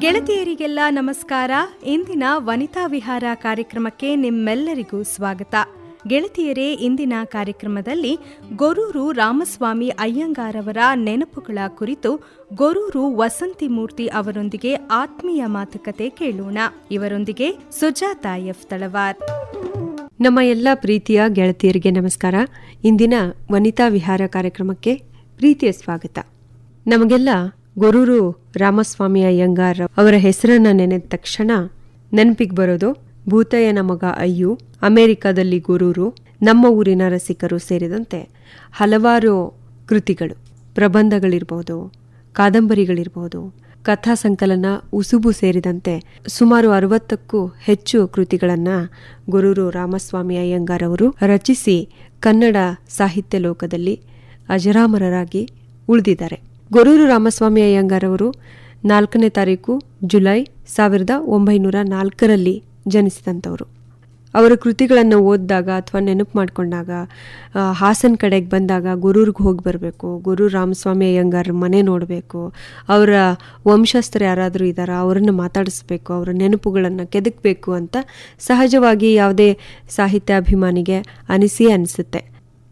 ಗೆಳತಿಯರಿಗೆಲ್ಲ ನಮಸ್ಕಾರ. ಇಂದಿನ ವನಿತಾ ವಿಹಾರ ಕಾರ್ಯಕ್ರಮಕ್ಕೆ ನಿಮ್ಮೆಲ್ಲರಿಗೂ ಸ್ವಾಗತ. ಗೆಳತಿಯರೇ, ಇಂದಿನ ಕಾರ್ಯಕ್ರಮದಲ್ಲಿ ಗೊರೂರು ರಾಮಸ್ವಾಮಿ ಅಯ್ಯಂಗಾರವರ ನೆನಪುಗಳ ಕುರಿತು ಗೊರೂರು ವಸಂತಿ ಮೂರ್ತಿ ಅವರೊಂದಿಗೆ ಆತ್ಮೀಯ ಮಾತುಕತೆ ಕೇಳೋಣ. ಇವರೊಂದಿಗೆ ಸುಜಾತಾ ಎಫ್ ತಳವಾರ್. ನಮ್ಮ ಎಲ್ಲ ಪ್ರೀತಿಯ ಗೆಳತಿಯರಿಗೆ ನಮಸ್ಕಾರ. ಇಂದಿನ ವನಿತಾ ವಿಹಾರ ಕಾರ್ಯಕ್ರಮಕ್ಕೆ ಪ್ರೀತಿಯ ಸ್ವಾಗತ. ನಮಗೆಲ್ಲ ಗೊರೂರು ರಾಮಸ್ವಾಮಿ ಅಯ್ಯಂಗಾರ್ ಅವರ ಹೆಸರನ್ನ ನೆನೆದ ತಕ್ಷಣ ನೆನಪಿಗೆ ಬರೋದು ಭೂತಯ್ಯನ ಮಗ ಅಯ್ಯು, ಅಮೆರಿಕದಲ್ಲಿ ಗೊರೂರು, ನಮ್ಮ ಊರಿನ ರಸಿಕರು ಸೇರಿದಂತೆ ಹಲವಾರು ಕೃತಿಗಳು, ಪ್ರಬಂಧಗಳಿರ್ಬೋದು, ಕಾದಂಬರಿಗಳಿರ್ಬೋದು, ಕಥಾ ಸಂಕಲನ, ಉಸುಬು ಸೇರಿದಂತೆ ಸುಮಾರು ಅರವತ್ತಕ್ಕೂ ಹೆಚ್ಚು ಕೃತಿಗಳನ್ನು ಗುರೂರು ರಾಮಸ್ವಾಮಿ ಅಯ್ಯಂಗಾರ್ ಅವರು ರಚಿಸಿ ಕನ್ನಡ ಸಾಹಿತ್ಯ ಲೋಕದಲ್ಲಿ ಅಜರಾಮರರಾಗಿ ಉಳಿದಿದ್ದಾರೆ. ಗೊರೂರು ರಾಮಸ್ವಾಮಿ ಅಯ್ಯಂಗಾರ್ ಅವರು ನಾಲ್ಕನೇ ತಾರೀಕು ಜುಲೈ ಸಾವಿರದ ಒಂಬೈನೂರ ನಾಲ್ಕರಲ್ಲಿ ಜನಿಸಿದಂಥವರು. ಅವರ ಕೃತಿಗಳನ್ನು ಓದಿದಾಗ ಅಥವಾ ನೆನಪು ಮಾಡಿಕೊಂಡಾಗ ಹಾಸನ ಕಡೆಗೆ ಬಂದಾಗ ಗುರೂರಿಗೆ ಹೋಗಿ ಬರಬೇಕು ಗುರು ರಾಮಸ್ವಾಮಿ ಅಯ್ಯಂಗಾರ ಮನೆ ನೋಡಬೇಕು, ಅವರ ವಂಶಸ್ಥರು ಯಾರಾದರೂ ಇದ್ದಾರಾ ಅವರನ್ನು ಮಾತಾಡಿಸ್ಬೇಕು, ಅವರ ನೆನಪುಗಳನ್ನು ಕೆದಕಬೇಕು ಅಂತ ಸಹಜವಾಗಿ ಯಾವುದೇ ಸಾಹಿತ್ಯಾಭಿಮಾನಿಗೆ ಅನಿಸಿ ಅನಿಸುತ್ತೆ.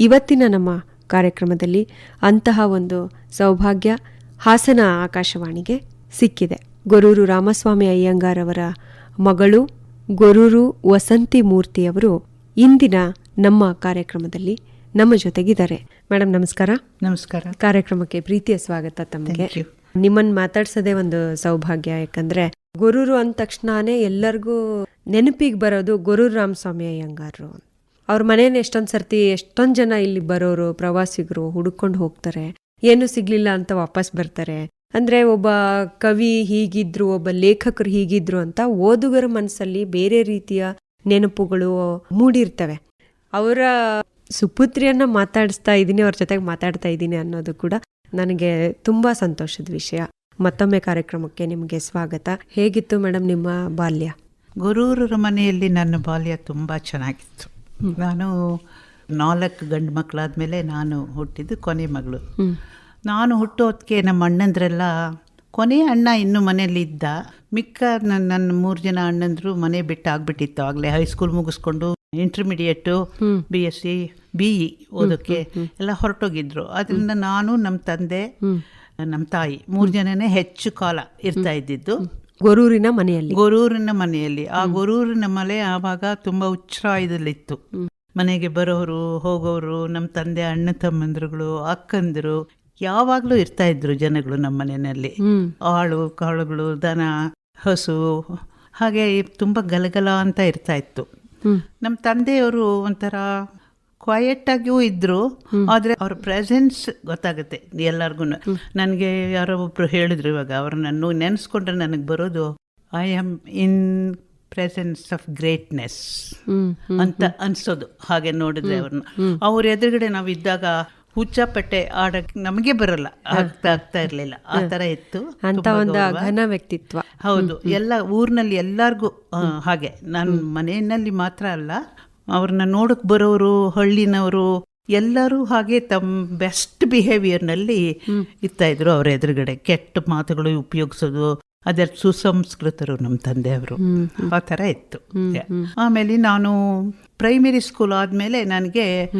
ಇವತ್ತಿನ ನಮ್ಮ ಕಾರ್ಯಕ್ರಮದಲ್ಲಿ ಅಂತಹ ಒಂದು ಸೌಭಾಗ್ಯ ಹಾಸನ ಆಕಾಶವಾಣಿಗೆ ಸಿಕ್ಕಿದೆ. ಗೊರೂರು ರಾಮಸ್ವಾಮಿ ಅಯ್ಯಂಗಾರ್ ಅವರ ಮಗಳು ಗೊರೂರು ವಸಂತಿ ಮೂರ್ತಿಯವರು ಇಂದಿನ ನಮ್ಮ ಕಾರ್ಯಕ್ರಮದಲ್ಲಿ ನಮ್ಮ ಜೊತೆಗಿದ್ದಾರೆ. ಮೇಡಮ್ ನಮಸ್ಕಾರ. ನಮಸ್ಕಾರ. ಕಾರ್ಯಕ್ರಮಕ್ಕೆ ಪ್ರೀತಿಯ ಸ್ವಾಗತ ತಮಗೆ. ನಿಮ್ಮನ್ನು ಮಾತಾಡ್ಸೋದೇ ಒಂದು ಸೌಭಾಗ್ಯ ಯಾಕಂದ್ರೆ ಗೊರೂರು ಅಂದ ತಕ್ಷಣನೇ ಎಲ್ಲರಿಗೂ ನೆನಪಿಗೆ ಬರೋದು ಗೊರೂರು ರಾಮಸ್ವಾಮಿ ಅಯ್ಯಂಗಾರರು ಅವ್ರ ಮನೇನ ಎಷ್ಟೊಂದು ಸರ್ತಿ ಎಷ್ಟೊಂದು ಜನ ಇಲ್ಲಿ ಬರೋರು, ಪ್ರವಾಸಿಗರು ಹುಡುಕೊಂಡು ಹೋಗ್ತಾರೆ. ಏನು ಸಿಗ್ಲಿಲ್ಲ ಅಂತ ವಾಪಸ್ ಬರ್ತಾರೆ. ಅಂದ್ರೆ ಒಬ್ಬ ಕವಿ ಹೀಗಿದ್ರು, ಒಬ್ಬ ಲೇಖಕರು ಹೀಗಿದ್ರು ಅಂತ ಓದುಗರ ಮನಸ್ಸಲ್ಲಿ ಬೇರೆ ರೀತಿಯ ನೆನಪುಗಳು ಮೂಡಿರ್ತವೆ. ಅವರ ಸುಪುತ್ರಿಯನ್ನ ಮಾತಾಡಿಸ್ತಾ ಇದ್ದೀನಿ ಅವ್ರ ಜೊತೆಗೆ ಮಾತಾಡ್ತಾ ಇದ್ದೀನಿ ಅನ್ನೋದು ಕೂಡ ನನಗೆ ತುಂಬಾ ಸಂತೋಷದ ವಿಷಯ. ಮತ್ತೊಮ್ಮೆ ಕಾರ್ಯಕ್ರಮಕ್ಕೆ ನಿಮಗೆ ಸ್ವಾಗತ. ಹೇಗಿತ್ತು ಮೇಡಮ್ ನಿಮ್ಮ ಬಾಲ್ಯ? ಗುರೂರರ ಮನೆಯಲ್ಲಿ ನನ್ನ ಬಾಲ್ಯ ತುಂಬ ಚೆನ್ನಾಗಿತ್ತು. ನಾನು ನಾಲ್ಕು ಗಂಡು ಮಕ್ಕಳಾದ್ಮೇಲೆ ನಾನು ಹುಟ್ಟಿದ್ದು ಕೊನೆ ಮಗಳು. ನಾನು ಹುಟ್ಟೋದಕ್ಕೆ ನಮ್ಮ ಅಣ್ಣಂದ್ರೆಲ್ಲ ಕೊನೆ ಅಣ್ಣ ಇನ್ನೂ ಮನೇಲಿ ಇದ್ದ ಮಿಕ್ಕ ನನ್ನ ನನ್ನ ಮೂರು ಜನ ಅಣ್ಣಂದ್ರು ಮನೆ ಬಿಟ್ಟು ಆಗ್ಬಿಟ್ಟಿತ್ತು ಆಗಲೇ ಹೈಸ್ಕೂಲ್ ಮುಗಿಸ್ಕೊಂಡು intermediate B S C B E ಓದೋಕ್ಕೆ ಎಲ್ಲ ಹೊರಟೋಗಿದ್ರು. ಅದರಿಂದ ನಾನು ನಮ್ಮ ತಂದೆ ನಮ್ಮ ತಾಯಿ ಮೂರು ಜನನೇ ಹೆಚ್ಚು ಕಾಲ ಇರ್ತಾ ಇದ್ದಿದ್ದು. ಗೊರೂರಿನ ಮನೆಯಲ್ಲಿ. ಗೊರೂರಿನ ಮನೆಯಲ್ಲಿ. ಆ ಗೊರೂರಿನ ಮನೆ ಆವಾಗ ತುಂಬಾ ಉಚ್ಛ್ರಾಯದಲ್ಲಿತ್ತು. ಮನೆಗೆ ಬರೋರು ಹೋಗೋರು ನಮ್ಮ ತಂದೆ ಅಣ್ಣ ತಮ್ಮಂದ್ರುಗಳು ಅಕ್ಕಂದಿರು ಯಾವಾಗ್ಲೂ ಇರ್ತಾ ಇದ್ರು ಜನಗಳು ನಮ್ಮ ಮನೆಯಲ್ಲಿ. ಆಳು ಕಾಳುಗಳು ದನ ಹಸು ಹಾಗೆ ತುಂಬಾ ಗಲಗಲ ಅಂತ ಇರ್ತಾ ಇತ್ತು. ನಮ್ಮ ತಂದೆಯವರು ಒಂಥರ ಕ್ವಯಟ್ ಆಗಿಯೂ ಇದ್ರು ಆದ್ರೆ ಅವ್ರ ಪ್ರೆಸೆನ್ಸ್ ಗೊತ್ತಾಗುತ್ತೆ ಎಲ್ಲರಿಗೂ ನನಗೆ ಯಾರೋ ಒಬ್ರು ಹೇಳಿದ್ರು ಇವಾಗ ಅವ್ರನ್ನ ನೆನೆಸ್ಕೊಂಡ್ರೆ ನನಗೆ ಬರೋದು I am in presence of greatness ಅಂತ ಅನ್ಸೋದು. ಹಾಗೆ ನೋಡಿದ್ರೆ ಅವ್ರನ್ನ. ಅವ್ರ ಎದುರುಗಡೆ ನಾವು ಇದ್ದಾಗ ಹುಚ್ಚಪಟ್ಟೆ ಆಡಕ್ ನಮಗೆ ಬರಲ್ಲ. ಆಗ್ತಾ ಆಗ್ತಾ ಇರ್ಲಿಲ್ಲ. ಆ ತರ ಇತ್ತು. ಅಂತ ಒಂದು ಘನ ವ್ಯಕ್ತಿತ್ವ. ಹೌದು. ಎಲ್ಲ ಊರಿನಲ್ಲಿ ಎಲ್ಲರಿಗೂ ಹಾಗೆ. ನಾನು ಮನೆಯಲ್ಲಿ ಮಾತ್ರ ಅಲ್ಲ ಅವ್ರನ್ನ ನೋಡಕ್ ಬರೋರು ಹಳ್ಳಿನವರು ಎಲ್ಲರೂ ಹಾಗೆ ತಮ್ಮ ಬೆಸ್ಟ್ ಬಿಹೇವಿಯರ್ನಲ್ಲಿ ಇರ್ತಾ ಇದ್ರು ಅವ್ರ ಎದುರುಗಡೆ. ಕೆಟ್ಟ ಮಾತುಗಳು ಉಪಯೋಗಿಸೋದು ಅದರ ಸುಸಂಸ್ಕೃತರು ನಮ್ಮ ತಂದೆಯವರು. ಆ ಥರ ಇತ್ತು. ಆಮೇಲೆ ನಾನು ಪ್ರೈಮರಿ ಸ್ಕೂಲ್ ಆದಮೇಲೆ ನನಗೆ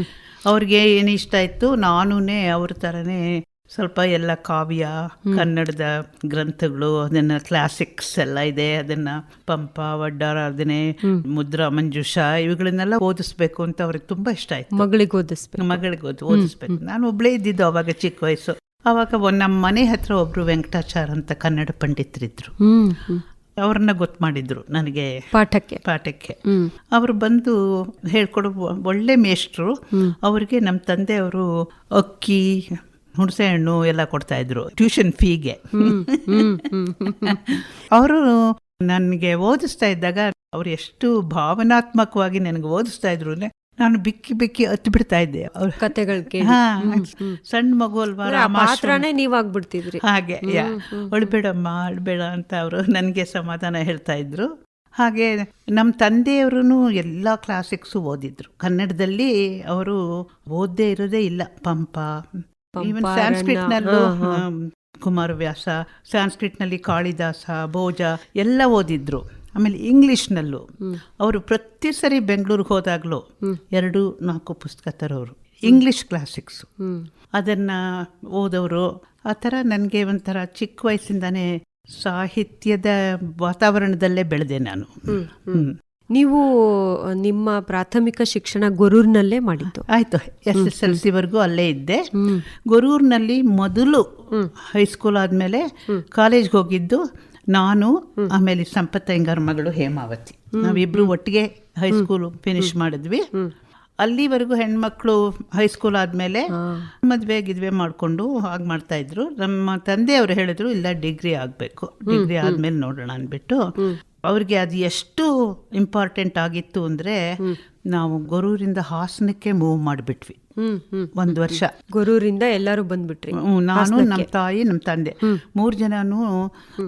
ಅವ್ರಿಗೆ ಏನು ಇಷ್ಟ ಇತ್ತು ನಾನೂ ಅವ್ರ ಥರನೇ ಸ್ವಲ್ಪ ಎಲ್ಲ ಕಾವ್ಯ ಕನ್ನಡದ ಗ್ರಂಥಗಳು ಅದನ್ನ ಕ್ಲಾಸಿಕ್ಸ್ ಎಲ್ಲ ಇದೆ. ಅದನ್ನ ಪಂಪ ವಡ್ಡಾರಾಧನೆ ಮುದ್ರಾ ಮಂಜುಷ ಇವುಗಳನ್ನೆಲ್ಲ ಓದಿಸ್ಬೇಕು ಅಂತ ಅವ್ರಿಗೆ ತುಂಬಾ ಇಷ್ಟ ಆಯ್ತು. ಮಗಳಿಗೆ ಓದಿಸ್ಬೇಕು. ಮಗಳಿಗೆ ಓದ್ ಓದಿಸ್ಬೇಕು. ನಾನು ಒಬ್ಳೇ ಇದ್ದಿದ್ದು ಅವಾಗ ಚಿಕ್ಕ ವಯಸ್ಸು. ಅವಾಗ ನಮ್ಮ ಮನೆ ಹತ್ರ ಒಬ್ರು ವೆಂಕಟಾಚಾರ್ ಅಂತ ಕನ್ನಡ ಪಂಡಿತರಿದ್ರು. ಅವ್ರನ್ನ ಗೊತ್ತು ಮಾಡಿದ್ರು ನನಗೆ. ಪಾಠಕ್ಕೆ. ಪಾಠಕ್ಕೆ. ಅವರು ಬಂದು ಹೇಳ್ಕೊಡೋ ಒಳ್ಳೆ ಮೇಷ್ಟ್ರು. ಅವ್ರಿಗೆ ನಮ್ಮ ತಂದೆಯವರು ಅಕ್ಕಿ ಹುಣಸೆ ಹಣ್ಣು ಎಲ್ಲ ಕೊಡ್ತಾ ಇದ್ರು ಟ್ಯೂಷನ್ ಫೀಗೆ ಅವರು ನನಗೆ ಓದಿಸ್ತಾ ಇದ್ದಾಗ ಅವ್ರು ಎಷ್ಟು ಭಾವನಾತ್ಮಕವಾಗಿ ನನಗೆ ಓದಿಸ್ತಾ ಇದ್ರು ಅಂದ್ರೆ ನಾನು ಬಿಕ್ಕಿ ಬಿಕ್ಕಿ ಹತ್ತು ಬಿಡ್ತಾ ಇದ್ದೆ. ಅವ್ರ ಕತೆಗಳಿಗೆ ಸಣ್ಣ ಮಗು ಅಲ್ವಾ ನೀವಾಗ್ಬಿಡ್ತಿದ್ರಿ. ಹಾಗೆ ಅಳ್ಬೇಡಮ್ಮ ಅಳ್ಬೇಡ ಅಂತ ಅವರು ನನಗೆ ಸಮಾಧಾನ ಹೇಳ್ತಾ ಇದ್ರು. ಹಾಗೆ ನಮ್ಮ ತಂದೆಯವರು ಎಲ್ಲ ಕ್ಲಾಸಿಕ್ಸು ಓದಿದ್ರು. ಕನ್ನಡದಲ್ಲಿ ಅವರು ಓದ್ದೇ ಇರೋದೇ ಇಲ್ಲ. ಪಂಪ ಈವನ್ ಸ್ಯಾನ್ಸ್ಕ್ರಿಟ್ ನಲ್ಲೂ ಕುಮಾರವ್ಯಾಸ ಸ್ಯಾನ್ಸ್ಕ್ರಿಟ್ನಲ್ಲಿ ಕಾಳಿದಾಸ ಭೋಜ ಎಲ್ಲ ಓದಿದ್ರು. ಆಮೇಲೆ ಇಂಗ್ಲಿಷ್ನಲ್ಲೂ. ಅವರು ಪ್ರತಿ ಸರಿ ಬೆಂಗಳೂರಿಗೆ ಹೋದಾಗಲೂ ಎರಡು ನಾಲ್ಕು ಪುಸ್ತಕ ತರೋರು. ಇಂಗ್ಲಿಷ್ ಕ್ಲಾಸಿಕ್ಸ್ ಅದನ್ನ ಓದೋರು. ಆ ಥರ ನನಗೆ ಒಂಥರ ಚಿಕ್ಕ ವಯಸ್ಸಿಂದಾನೇ ಸಾಹಿತ್ಯದ ವಾತಾವರಣದಲ್ಲೇ ಬೆಳೆದೆ ನಾನು. ನೀವು ನಿಮ್ಮ ಪ್ರಾಥಮಿಕ ಶಿಕ್ಷಣ ಗೊರೂರಿನಲ್ಲೇ ಮಾಡಿದ್ದು. ಆಯ್ತು. ಎಸ್ ಎಸ್ ಎಲ್ ಸಿವರೆಗೂ ಅಲ್ಲೇ ಇದ್ದೆ. ಗೊರೂರಿನಲ್ಲಿ ಮೊದಲು ಹೈಸ್ಕೂಲ್ ಆದಮೇಲೆ ಕಾಲೇಜ್ಗೆ ಹೋಗಿದ್ದು ನಾನು ಆಮೇಲೆ ಸಂಪತ್ ಅಯ್ಯಂಗಾರ್ ಮಗಳು ಹೇಮಾವತಿ. ನಾವಿಬ್ರು ಒಟ್ಟಿಗೆ ಹೈಸ್ಕೂಲ್ ಫಿನಿಶ್ ಮಾಡಿದ್ವಿ. ಅಲ್ಲಿವರೆಗೂ ಹೆಣ್ಮಕ್ಳು ಹೈಸ್ಕೂಲ್ ಆದಮೇಲೆ ಮದುವೆ ಗಿದ್ವೆ ಮಾಡಿಕೊಂಡು ಹಾಗೆ ಮಾಡ್ತಾ ಇದ್ರು. ನಮ್ಮ ತಂದೆಯವರು ಹೇಳಿದ್ರು ಇಲ್ಲ ಡಿಗ್ರಿ ಆಗಬೇಕು. ಡಿಗ್ರಿ ಆದಮೇಲೆ ನೋಡೋಣ ಅಂದ್ಬಿಟ್ಟು ಅವ್ರಿಗೆ ಅದು ಎಷ್ಟು ಇಂಪಾರ್ಟೆಂಟ್ ಆಗಿತ್ತು ಅಂದರೆ ನಾವು ಗೊರೂರಿಂದ ಹಾಸನಕ್ಕೆ ಮೂವ್ ಮಾಡಿಬಿಟ್ವಿ. ಒಂದು ವರ್ಷ. ಗುರುರಿಂದ ಎಲ್ಲರೂ ಬಂದ್ಬಿಟ್ರಿ. ನಾನು ನಮ್ಮ ತಾಯಿ ನಮ್ಮ ತಂದೆ. ಮೂರು ಜನನು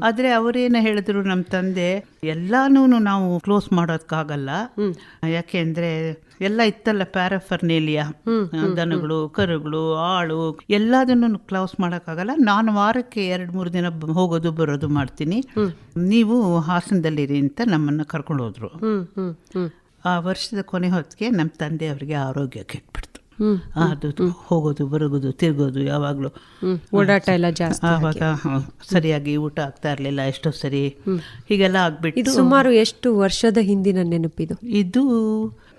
ಆದ್ರೆ ಅವರೇನ ಹೇಳಿದ್ರು ನಮ್ಮ ತಂದೆ ಎಲ್ಲಾನು ನಾವು ಕ್ಲೋಸ್ ಮಾಡೋದಕ್ಕಾಗಲ್ಲ ಯಾಕೆಂದ್ರೆ ಎಲ್ಲ ಇತ್ತಲ್ಲ ಪ್ಯಾರಾಫರ್ನೇಲಿಯಾ? ದನಗಳು ಕರುಗಳು ಆಳು ಎಲ್ಲದನ್ನು ಕ್ಲೋಸ್ ಮಾಡೋಕ್ಕಾಗಲ್ಲ. ನಾನು ವಾರಕ್ಕೆ ಎರಡು ಮೂರು ದಿನ ಹೋಗೋದು ಬರೋದು ಮಾಡ್ತೀನಿ. ನೀವು ಹಾಸನದಲ್ಲಿರಿ ಅಂತ ನಮ್ಮನ್ನು ಕರ್ಕೊಂಡು ಹೋದ್ರು. ಆ ವರ್ಷದ ಕೊನೆ ಹೊತ್ತಿಗೆ ನಮ್ಮ ತಂದೆ ಅವರಿಗೆ ಆರೋಗ್ಯ ಕೆಟ್ಬಿಡ್ತು. ಅದು ಹೋಗೋದು ಬರೋದು ತಿರುಗೋದು ಯಾವಾಗಲೂ. ಓಡಾಟ ಎಲ್ಲ ಜಾಸ್ತಿ ಆವಾಗ ಸರಿಯಾಗಿ ಊಟ ಆಗ್ತಾ ಇರಲಿಲ್ಲ ಎಷ್ಟೋ ಸರಿ ಹೀಗೆಲ್ಲ ಆಗ್ಬಿಟ್ಟು. ಸುಮಾರು ಎಷ್ಟು ವರ್ಷದ ಹಿಂದಿನ ನೆನಪಿದು ಇದು?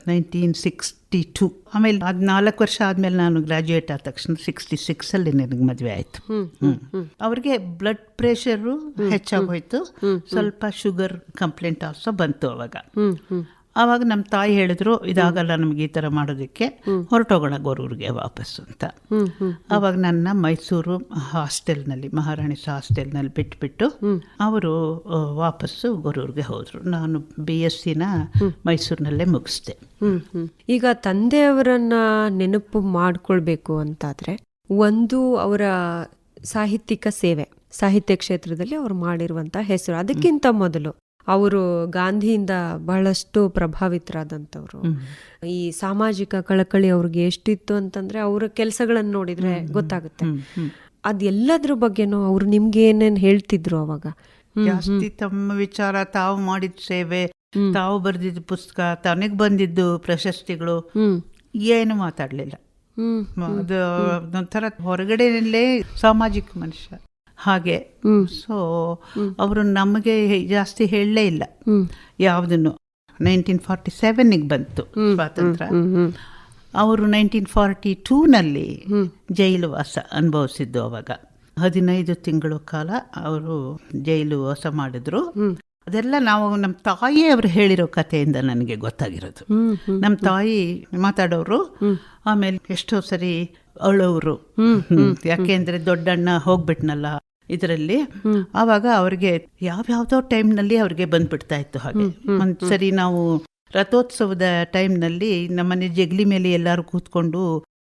ನೈನ್ಟೀನ್ ಸಿಕ್ಸ್ಟಿ ಟು ಆಮೇಲೆ ಅದು ನಾಲ್ಕು ವರ್ಷ ಆದಮೇಲೆ ನಾನು ಗ್ರಾಜುಯೇಟ್ ಆದ ತಕ್ಷಣ ಸಿಕ್ಸ್ಟಿ ಸಿಕ್ಸಲ್ಲಿ ನನಗೆ ಮದುವೆ ಆಯಿತು. ಅವ್ರಿಗೆ ಬ್ಲಡ್ ಪ್ರೆಷರು ಹೆಚ್ಚಾಗೋಯ್ತು. ಸ್ವಲ್ಪ ಶುಗರ್ ಕಂಪ್ಲೇಂಟ್ ಆಲ್ಸೋ ಬಂತು ಅವಾಗ. ಆವಾಗ ನಮ್ಮ ತಾಯಿ ಹೇಳಿದ್ರು ಇದಾಗಲ್ಲ ನಮ್ಗೆ ಈ ಥರ ಮಾಡೋದಕ್ಕೆ ಹೊರಟೋಗೋಣ ಗೊರೂರಿಗೆ ವಾಪಸ್ಸು ಅಂತ. ಆವಾಗ ನನ್ನ ಮೈಸೂರು ಹಾಸ್ಟೆಲ್ನಲ್ಲಿ ಮಹಾರಾಣಿಸ್ ಹಾಸ್ಟೆಲ್ನಲ್ಲಿ ಬಿಟ್ಬಿಟ್ಟು ಅವರು ವಾಪಸ್ಸು ಗೊರೂರಿಗೆ ಹೋದರು. ನಾನು ಬಿ ಎಸ್ ಸಿನ ಮೈಸೂರಿನಲ್ಲೇ ಮುಗಿಸ್ದೆ. ಈಗ ತಂದೆಯವರನ್ನ ನೆನಪು ಮಾಡ್ಕೊಳ್ಬೇಕು ಅಂತಾದರೆ ಒಂದು ಅವರ ಸಾಹಿತ್ಯಿಕ ಸೇವೆ ಸಾಹಿತ್ಯ ಕ್ಷೇತ್ರದಲ್ಲಿ ಅವರು ಮಾಡಿರುವಂತ ಹೆಸರು ಅದಕ್ಕಿಂತ ಮೊದಲು. ಅವರು ಗಾಂಧಿಯಿಂದ ಬಹಳಷ್ಟು ಪ್ರಭಾವಿತರಾದಂಥವ್ರು. ಈ ಸಾಮಾಜಿಕ ಕಳಕಳಿ ಅವ್ರಿಗೆ ಎಷ್ಟಿತ್ತು ಅಂತಂದ್ರೆ ಅವರ ಕೆಲಸಗಳನ್ನು ನೋಡಿದ್ರೆ ಗೊತ್ತಾಗುತ್ತೆ. ಅದೆಲ್ಲದ್ರ ಬಗ್ಗೆನೂ ಅವ್ರು ನಿಮ್ಗೆ ಏನೇನು ಹೇಳ್ತಿದ್ರು ಅವಾಗ? ಜಾಸ್ತಿ ತಮ್ಮ ವಿಚಾರ ತಾವು ಮಾಡಿದ ಸೇವೆ ತಾವು ಬರೆದಿದ್ದ ಪುಸ್ತಕ ತನಗೆ ಬಂದಿದ್ದು ಪ್ರಶಸ್ತಿಗಳು ಏನು ಮಾತಾಡಲಿಲ್ಲ. ಹ್ಮ್ ಅದು ಒಂಥರ ಹೊರಗಡೆಯಲ್ಲೇ ಸಾಮಾಜಿಕ ಮನುಷ್ಯ. ಹಾಗೆ. ಸೊ ಅವರು ನಮಗೆ ಜಾಸ್ತಿ ಹೇಳಲೇ ಇಲ್ಲ. ಯಾವುದನ್ನು? ನೈನ್ಟೀನ್ ಫಾರ್ಟಿ ಸೆವೆನ್ನಿಗೆ ಬಂತು ಸ್ವಾತಂತ್ರ್ಯ. ಅವರು ನೈನ್ಟೀನ್ ಫಾರ್ಟಿ ಟೂನಲ್ಲಿ ಜೈಲು ವಾಸ ಅನುಭವಿಸಿದ್ದು ಅವಾಗ. ಹದಿನೈದು ತಿಂಗಳು ಕಾಲ ಅವರು ಜೈಲು ವಾಸ ಮಾಡಿದ್ರು. ಅದೆಲ್ಲ ನಾವು ನಮ್ಮ ತಾಯಿ ಅವರು ಹೇಳಿರೋ ಕಥೆಯಿಂದ ನನಗೆ ಗೊತ್ತಾಗಿರೋದು. ನಮ್ಮ ತಾಯಿ ಮಾತಾಡೋರು ಆಮೇಲೆ ಎಷ್ಟೋ ಸರಿ ಅಳೋರು. ಯಾಕೆಂದ್ರೆ ದೊಡ್ಡಣ್ಣ ಹೋಗ್ಬಿಟ್ನಲ್ಲ. ಇದರಲ್ಲಿ ಆವಾಗ ಅವ್ರಿಗೆ ಯಾವ್ಯಾವ್ದೋ ಟೈಮ್ನಲ್ಲಿ ಅವ್ರಿಗೆ ಬಂದ್ಬಿಡ್ತಾ ಇತ್ತು ಹಾಗೆ. ಒಂದ್ಸರಿ ನಾವು ರಥೋತ್ಸವದ ಟೈಮ್ನಲ್ಲಿ ನಮ್ಮನೆ ಜಗ್ಲಿ ಮೇಲೆ ಎಲ್ಲರೂ ಕೂತ್ಕೊಂಡು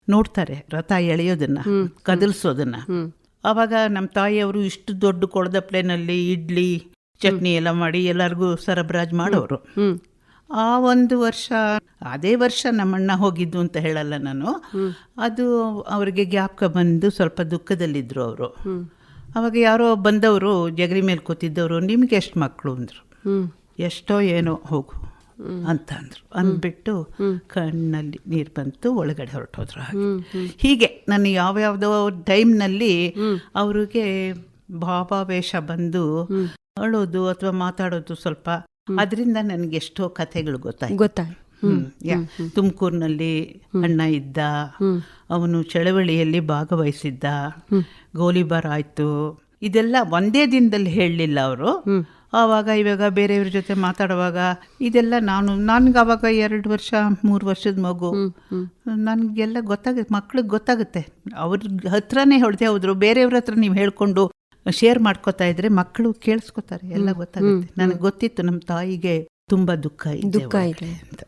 ನೋಡ್ತಾರೆ ರಥ ಎಳೆಯೋದನ್ನ ಕದಲ್ಸೋದನ್ನ. ಆವಾಗ ನಮ್ಮ ತಾಯಿಯವರು ಇಷ್ಟು ದೊಡ್ಡ ಕೊಳದಪ್ಲೆನಲ್ಲಿ ಇಡ್ಲಿ ಚಟ್ನಿ ಎಲ್ಲ ಮಾಡಿ ಎಲ್ಲರಿಗೂ ಸರಬರಾಜು ಮಾಡೋರು. ಆ ಒಂದು ವರ್ಷ ಅದೇ ವರ್ಷ ನಮ್ಮಣ್ಣ ಹೋಗಿದ್ದು ಅಂತ ಹೇಳಲ್ಲ ನಾನು. ಅದು ಅವರಿಗೆ ಜ್ಞಾಪಕ ಬಂದು ಸ್ವಲ್ಪ ದುಃಖದಲ್ಲಿದ್ರು ಅವರು. ಅವಾಗ ಯಾರೋ ಬಂದವರು ಜಗರಿ ಮೇಲೆ ಕೂತಿದ್ದವರು ನಿಮ್ಗೆ ಎಷ್ಟು ಮಕ್ಕಳು ಅಂದರು. ಎಷ್ಟೋ ಏನೋ ಹೋಗು ಅಂತ ಅಂದರು. ಅಂದ್ಬಿಟ್ಟು ಕಣ್ಣಲ್ಲಿ ನೀರು ಬಂತು ಒಳಗಡೆ ಹೊರಟೋದ್ರು ಹಾಗೆ. ಹೀಗೆ ನಾನು ಯಾವ್ಯಾವುದೋ ಟೈಮ್ನಲ್ಲಿ ಅವ್ರಿಗೆ ಭಾವಾವೇಶ ಬಂದು ಅಳೋದು ಅಥವಾ ಮಾತಾಡೋದು ಸ್ವಲ್ಪ. ಅದರಿಂದ ನನಗೆ ಎಷ್ಟೋ ಕಥೆಗಳು ಗೊತ್ತಾಯ್ತು. ಗೊತ್ತಾಯ್ತು. ತುಮಕೂರಿನಲ್ಲಿ ಅಣ್ಣ ಇದ್ದ ಅವನು ಚಳವಳಿಯಲ್ಲಿ ಭಾಗವಹಿಸಿದ್ದ ಗೋಲಿಬಾರ್ ಆಯ್ತು. ಇದೆಲ್ಲ ಒಂದೇ ದಿನದಲ್ಲಿ ಹೇಳಲಿಲ್ಲ ಅವರು. ಆವಾಗ ಇವಾಗ ಬೇರೆಯವ್ರ ಜೊತೆ ಮಾತಾಡುವಾಗ ಇದೆಲ್ಲ ನಾನು ನನ್ಗೆ ಅವಾಗ ಎರಡು ವರ್ಷ ಮೂರು ವರ್ಷದ ಮಗು. ನನಗೆಲ್ಲ ಗೊತ್ತಾಗುತ್ತೆ ಮಕ್ಳಿಗೆ ಗೊತ್ತಾಗುತ್ತೆ. ಅವ್ರ ಹತ್ರನೇ ಹೊಡೆದೇ ಹೋದ್ರು ಬೇರೆಯವ್ರ ಹತ್ರ ನೀವು ಹೇಳ್ಕೊಂಡು ಶೇರ್ ಮಾಡ್ಕೋತಾ ಇದ್ರೆ ಮಕ್ಕಳು ಕೇಳಿಸ್ಕೊತಾರೆ ಎಲ್ಲ ಗೊತ್ತಾಗುತ್ತೆ. ನನಗೆ ಗೊತ್ತಿತ್ತು ನಮ್ಮ ತಾಯಿಗೆ. ತುಂಬಾ ದುಃಖ ಇದೆ ದುಃಖ ಇದೆ ಅಂತ.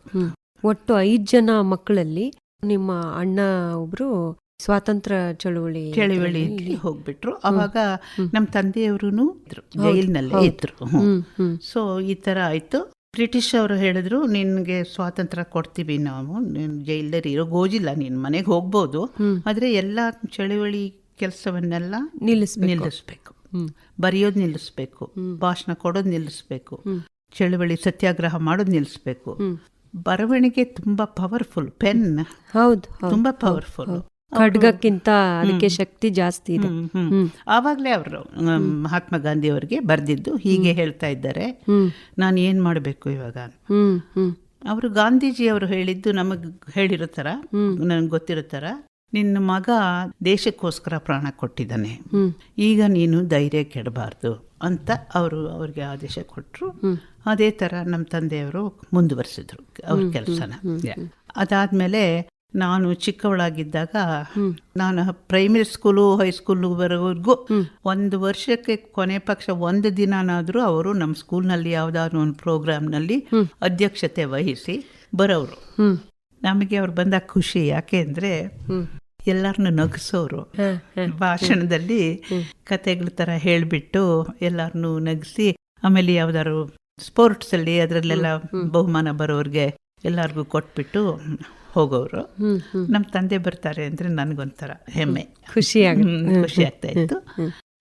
ಒಟ್ಟು ಐದು ಜನ ಮಕ್ಕಳಲ್ಲಿ ನಿಮ್ಮ ಅಣ್ಣ ಒಬ್ರು ಸ್ವಾತಂತ್ರ್ಯ ಚಳುವಳಿ ಚಳುವಳಿಯಲ್ಲಿ ಹೋಗ್ಬಿಟ್ರು. ಅವಾಗ ನಮ್ಮ ತಂದೆಯವರು ಜೈಲಿನಲ್ಲೇ ಇದ್ರು. ಸೊ ಈ ತರ ಆಯ್ತು. ಬ್ರಿಟಿಷ್ ಅವರು ಹೇಳಿದ್ರು ನಿನ್ಗೆ ಸ್ವಾತಂತ್ರ್ಯ ಕೊಡ್ತೀವಿ ನಾವು. ನೀನು ಜೈಲಲ್ಲಿ ಇರೋ ಗೋಜಿಲ್ಲ ನೀನು ಮನೆಗೆ ಹೋಗ್ಬೋದು. ಆದ್ರೆ ಎಲ್ಲಾ ಚಳುವಳಿ ಕೆಲಸವನ್ನೆಲ್ಲ ನಿಲ್ಲಿಸ್ ನಿಲ್ಲಿಸ್ಬೇಕು. ಬರೆಯೋದು ನಿಲ್ಲಿಸ್ಬೇಕು. ಭಾಷಣ ಕೊಡೋದು ನಿಲ್ಲಿಸ್ಬೇಕು. ಚಳುವಳಿ ಸತ್ಯಾಗ್ರಹ ಮಾಡೋದು ನಿಲ್ಲಿಸ್ಬೇಕು ಬರವಣಿಗೆ ತುಂಬಾ ಪವರ್ಫುಲ್ ಪೆನ್ ಹೌದು ತುಂಬಾ ಪವರ್ಫುಲ್ ಖಡ್ಗಕ್ಕಿಂತ ಅದಕ್ಕೆ ಶಕ್ತಿ ಜಾಸ್ತಿ ಇದೆ. ಆವಾಗಲೇ ಅವರು ಮಹಾತ್ಮ ಗಾಂಧಿ ಅವರಿಗೆ ಬರೆದಿದ್ದು ಹೀಗೆ ಹೇಳ್ತಾ ಇದ್ದಾರೆ. ನಾನು ಏನು ಮಾಡಬೇಕು ಇವಾಗ? ಅವರು ಗಾಂಧೀಜಿ ಅವರು ಹೇಳಿದ್ದು ನಮಗೆ ಹೇಳಿರೋ ಥರ ನನಗೆ ಗೊತ್ತಿರೋ ಥರ ನಿನ್ನ ಮಗ ದೇಶಕ್ಕೋಸ್ಕರ ಪ್ರಾಣ ಕೊಟ್ಟಿದ್ದಾನೆ. ಈಗ ನೀನು ಧೈರ್ಯ ಕೆಡಬಾರ್ದು ಅಂತ ಅವರು ಅವ್ರಿಗೆ ಆದೇಶ ಕೊಟ್ಟರು ಅದೇ ಥರ ನಮ್ಮ ತಂದೆಯವರು ಮುಂದುವರಿಸಿದ್ರು ಅವ್ರ ಕೆಲಸನ. ಅದಾದಮೇಲೆ ನಾನು ಚಿಕ್ಕವಳಾಗಿದ್ದಾಗ ನಾನು ಪ್ರೈಮರಿ ಸ್ಕೂಲು ಹೈಸ್ಕೂಲು ಬರೋವರೆಗೂ ಒಂದು ವರ್ಷಕ್ಕೆ ಕೊನೆ ಪಕ್ಷ ಒಂದು ದಿನನಾದರೂ ಅವರು ನಮ್ಮ ಸ್ಕೂಲ್ನಲ್ಲಿ ಯಾವುದಾದ್ರು ಒಂದು ಪ್ರೋಗ್ರಾಮ್ನಲ್ಲಿ ಅಧ್ಯಕ್ಷತೆ ವಹಿಸಿ ಬರೋರು ನಮಗೆ ಅವ್ರು ಬಂದಾಗ ಖುಷಿ ಯಾಕೆ ಅಂದರೆ ಎಲ್ಲರನ್ನು ನಗಿಸೋರು. ಭಾಷಣದಲ್ಲಿ ಕತೆಗಳ ಥರ ಹೇಳಿಬಿಟ್ಟು ಎಲ್ಲರನ್ನೂ ನಗಿಸಿ ಆಮೇಲೆ ಯಾವ್ದಾದ್ರು ಸ್ಪೋರ್ಟ್ಸಲ್ಲಿ ಅದರಲ್ಲೆಲ್ಲ ಬಹುಮಾನ ಬರೋರಿಗೆ ಎಲ್ಲಾರ್ಗು ಕೊಟ್ಬಿಟ್ಟು ಹೋಗೋರು ನಮ್ಮ ತಂದೆ ಬರ್ತಾರೆ ಅಂದ್ರೆ ನನಗೊಂಥರ ಹೆಮ್ಮೆ. ಖುಷಿ ಖುಷಿ ಆಗ್ತಾ ಇತ್ತು.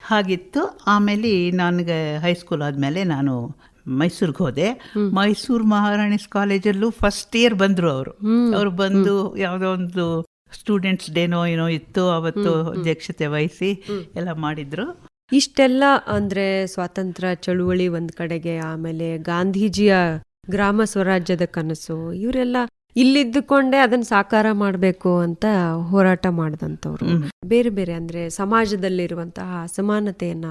ಹಾಗಿತ್ತು. ಆಮೇಲೆ ನನಗೆ ಹೈಸ್ಕೂಲ್ ಆದಮೇಲೆ ನಾನು ಮೈಸೂರಿಗೆ ಹೋದೆ. ಮೈಸೂರು ಮಹಾರಾಣೀಸ್ ಕಾಲೇಜಲ್ಲೂ ಫಸ್ಟ್ ಇಯರ್ ಬಂದರು ಅವರು. ಅವರು ಬಂದು ಯಾವುದೋ ಒಂದು ಸ್ಟೂಡೆಂಟ್ಸ್ ಡೇನೋ ಏನೋ ಇತ್ತು. ಅವತ್ತು ಅಧ್ಯಕ್ಷತೆ ವಹಿಸಿ ಎಲ್ಲ ಮಾಡಿದ್ರು. ಇಷ್ಟೆಲ್ಲ ಅಂದ್ರೆ ಸ್ವಾತಂತ್ರ್ಯ ಚಳುವಳಿ ಒಂದ್ ಕಡೆಗೆ ಆಮೇಲೆ ಗಾಂಧೀಜಿಯ ಗ್ರಾಮ ಸ್ವರಾಜ್ಯದ ಕನಸು ಇವರೆಲ್ಲ ಇಲ್ಲಿದ್ದುಕೊಂಡೇ ಅದನ್ನ ಸಾಕಾರ ಮಾಡಬೇಕು ಅಂತ ಹೋರಾಟ ಮಾಡಿದಂಥವ್ರು. ಬೇರೆ ಬೇರೆ ಅಂದ್ರೆ ಸಮಾಜದಲ್ಲಿರುವಂತಹ ಅಸಮಾನತೆಯನ್ನ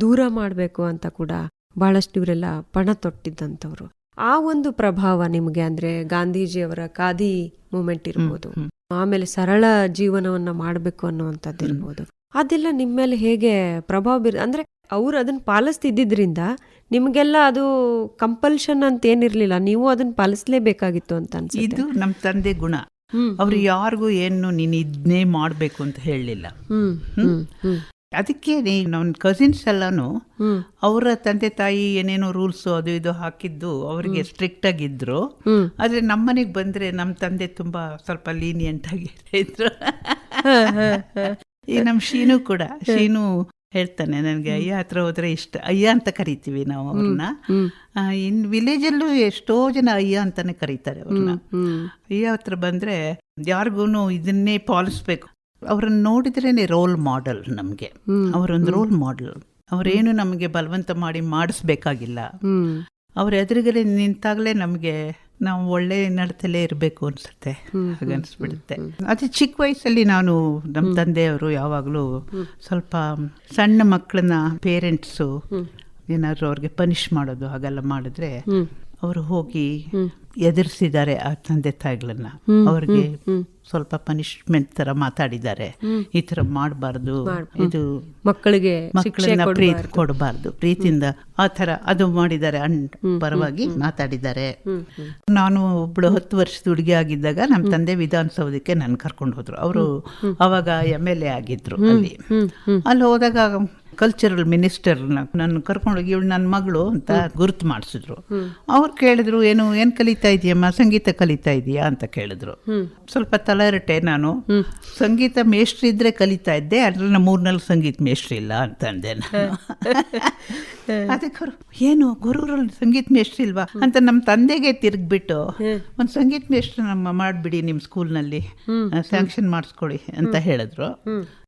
ದೂರ ಮಾಡಬೇಕು ಅಂತ ಕೂಡ ಬಹಳಷ್ಟು ಇವರೆಲ್ಲ ಪಣ ತೊಟ್ಟಿದ್ದಂಥವ್ರು. ಆ ಒಂದು ಪ್ರಭಾವ ನಿಮ್ಗೆ ಅಂದ್ರೆ ಗಾಂಧೀಜಿಯವರ ಖಾದಿ ಮೂಮೆಂಟ್ ಇರ್ಬೋದು. ಆಮೇಲೆ ಸರಳ ಜೀವನವನ್ನ ಮಾಡಬೇಕು ಅನ್ನುವಂಥದ್ದು ಇರ್ಬೋದು ಅದೆಲ್ಲ ನಿಮ್ಮ ಮೇಲೆ ಹೇಗೆ ಪ್ರಭಾವ ಬೀರ್ ಅಂದ್ರೆ ಅವ್ರು ಅದನ್ನ ಪಾಲಿಸ್ತಿದ್ದಿದ್ರಿಂದ ನಿಮ್ಗೆಲ್ಲ ಅದು ಕಂಪಲ್ಷನ್ ಅಂತ ಏನಿರ್ಲಿಲ್ಲ ನೀವು ಅದನ್ನ ಪಾಲಿಸ್ಲೇಬೇಕಾಗಿತ್ತು ಅಂತ ಅನ್ಸುತ್ತೆ. ಇದು ನಮ್ಮ ತಂದೆ ಗುಣ. ಅವ್ರು ಯಾರಿಗೂ ಏನು ನೀನು ಇದನ್ನೇ ಮಾಡಬೇಕು ಅಂತ ಹೇಳಲಿಲ್ಲ. ಅದಕ್ಕೆ ನನ್ನ ಕಸಿನ್ಸ್ ಎಲ್ಲಾನು ಅವರ ತಂದೆ ತಾಯಿ ಏನೇನೋ ರೂಲ್ಸ್ ಅದು ಇದು ಹಾಕಿದ್ದು ಅವರಿಗೆ ಸ್ಟ್ರಿಕ್ಟ್ ಆಗಿದ್ರು. ಆದ್ರೆ ನಮ್ಮನೆಗೆ ಬಂದ್ರೆ ನಮ್ಮ ತಂದೆ ತುಂಬಾ ಸ್ವಲ್ಪ ಲೀನಿಯಂಟ್ ಆಗಿ ಇದ್ರು. ಈ ನಮ್ಮ ಶೀನು ಕೂಡ. ಶೀನು ಹೇಳ್ತಾನೆ ನನಗೆ ಅಯ್ಯ ಹತ್ರ ಹೋದ್ರೆ ಇಷ್ಟ. ಅಯ್ಯ ಅಂತ ಕರಿತೀವಿ ನಾವು ಅವ್ರನ್ನ. ಇನ್ ವಿಲೇಜ್ ಅಲ್ಲೂ ಎಷ್ಟೋ ಜನ ಅಯ್ಯ ಅಂತಾನೆ ಕರೀತಾರೆ ಅವ್ರನ್ನ. ಅಯ್ಯ ಹತ್ರ ಬಂದ್ರೆ ಯಾರಿಗೂ ಇದನ್ನೇ ಪಾಲಿಸ್ಬೇಕು. ಅವ್ರನ್ನ ನೋಡಿದ್ರೇನೆ ರೋಲ್ ಮಾಡೆಲ್ ನಮಗೆ. ಅವರೊಂದು ರೋಲ್ ಮಾಡೆಲ್. ಅವರೇನು ನಮಗೆ ಬಲವಂತ ಮಾಡಿ ಮಾಡಿಸ್ಬೇಕಾಗಿಲ್ಲ. ಅವ್ರ ಎದುರುಗಡೆ ನಿಂತಾಗಲೇ ನಮಗೆ ನಾವು ಒಳ್ಳೆ ನಡತಲ್ಲೇ ಇರಬೇಕು ಅನ್ಸುತ್ತೆ. ಹಾಗನ್ಸ್ಬಿಡುತ್ತೆ ಅದೇ ಚಿಕ್ಕ ವಯಸ್ಸಲ್ಲಿ ನಾನು ನಮ್ಮ ತಂದೆಯವರು ಯಾವಾಗಲೂ ಸ್ವಲ್ಪ ಸಣ್ಣ ಮಕ್ಕಳನ್ನ ಪೇರೆಂಟ್ಸು ಏನಾದ್ರು ಅವ್ರಿಗೆ ಪನಿಷ್ ಮಾಡೋದು ಹಾಗೆಲ್ಲ ಮಾಡಿದ್ರೆ ಅವರು ಹೋಗಿ ಎದುರಿಸಿದ್ದಾರೆ ಆ ತಂದೆ ತಾಯಿಗಳನ್ನ. ಅವ್ರಿಗೆ ಸ್ವಲ್ಪ ಪನಿಷ್ಮೆಂಟ್ ತರ ಮಾತಾಡಿದ್ದಾರೆ. ಈ ತರ ಮಾಡಬಾರ್ದು. ಇದು ಮಕ್ಕಳಿಗೆ ಮಕ್ಕಳನ್ನ ಪ್ರೀತಿ ಕೊಡಬಾರ್ದು. ಪ್ರೀತಿಯಿಂದ ಆ ತರ ಅದು ಮಾಡಿದ್ದಾರೆ ಪರವಾಗಿ ಮಾತಾಡಿದ್ದಾರೆ. ನಾನು ಒಬ್ಳು ಹತ್ತು ವರ್ಷದ ಹುಡುಗಿ ಆಗಿದ್ದಾಗ ನಮ್ಮ ತಂದೆ ವಿಧಾನಸೌಧಕ್ಕೆ ನನ್ನ ಕರ್ಕೊಂಡು ಹೋದ್ರು. ಅವರು ಅವಾಗ ಎಂ ಎಲ್ ಎ ಆಗಿದ್ರು ಅಲ್ಲಿ. ಅಲ್ಲಿ ಹೋದಾಗ ಕಲ್ಚರಲ್ ಮಿನಿಸ್ಟರ್ನ ನನ್ನ ಕರ್ಕೊಂಡೋಗಿ ಇವಳು ನನ್ನ ಮಗಳು ಅಂತ ಗುರುತು ಮಾಡಿಸಿದ್ರು. ಅವ್ರು ಕೇಳಿದ್ರು ಏನು ಏನು ಕಲಿತಾ ಇದೆಯಮ್ಮ ಸಂಗೀತ ಕಲಿತಾ ಇದೆಯಾ ಅಂತ ಕೇಳಿದ್ರು. ಸ್ವಲ್ಪ ತಲೆರಟೆ ನಾನು. ಸಂಗೀತ ಮೇಷ್ಟ್ರಿ ಇದ್ರೆ ಕಲಿತಾ ಇದ್ದೆ ಅದ್ರಲ್ಲಿ ಮೂರ್ನಾಲ್ಕು ಸಂಗೀತ ಮೇಷ್ಟ್ರಿ ಇಲ್ಲ ಅಂತ ಅಂದೆ ನಾನು. ಅದಕ್ಕೆ ಏನು ಗುರುರಲ್ಲಿ ಸಂಗೀತ ಮೇಷ್ಟ್ರಿ ಇಲ್ವಾ? ಅಂತ ನಮ್ಮ ತಂದೆಗೆ ತಿರುಗ್ಬಿಟ್ಟು ಒಂದು ಸಂಗೀತ ಮೇಷ್ಟ್ರಿ ನಮ್ಮ ಮಾಡಿಬಿಡಿ ನಿಮ್ಮ ಸ್ಕೂಲ್ನಲ್ಲಿ ಸ್ಯಾಂಕ್ಷನ್ ಮಾಡಿಸ್ಕೊಳ್ಳಿ ಅಂತ ಹೇಳಿದ್ರು.